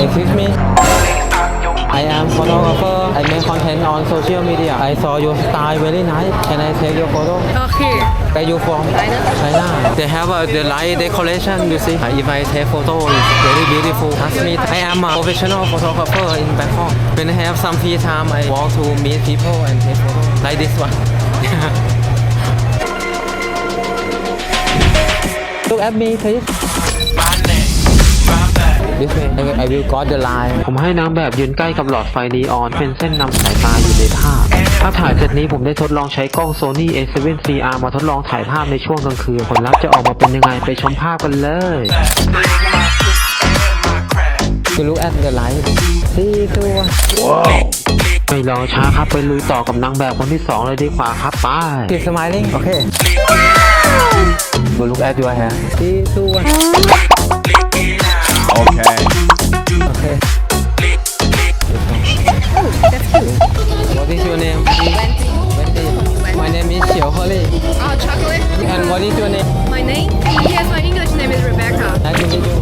Excuse me. I am photographer. I make content on social media. I saw your style very nice. Can I take your photo? Okay. Where you from? China. China. They have a the light decoration. You see, uh, if I take photo, it's very beautiful. Trust me. I am a professional photographer in Bangkok. When I have some free time, I want to meet people and take photo like this one. Look at me, please. This way. I will, I will got the line. ผมให้นางแบบยืนใกล้กับหลอดไฟนีออน เป็นเส้นนำสายตาอยู่ในภาพภาพถ่ายเซตนี้ผมได้ทดลองใช้กล้อง Sony A7CR มาทดลองถ่ายภาพในช่วงกลางคืนผลลัพธ์จะออกมาเป็นยังไงไปชมภาพกันเลย You look at the light สีตัวไม่รอช้าครับไปลุยต่อกับนางแบบคนที่สองเลยดีกว่าครับไป Keep smiling okay Go look at your hair สีตัว What is your name? My name? Yes, my English name is Rebecca. Nice to meet you.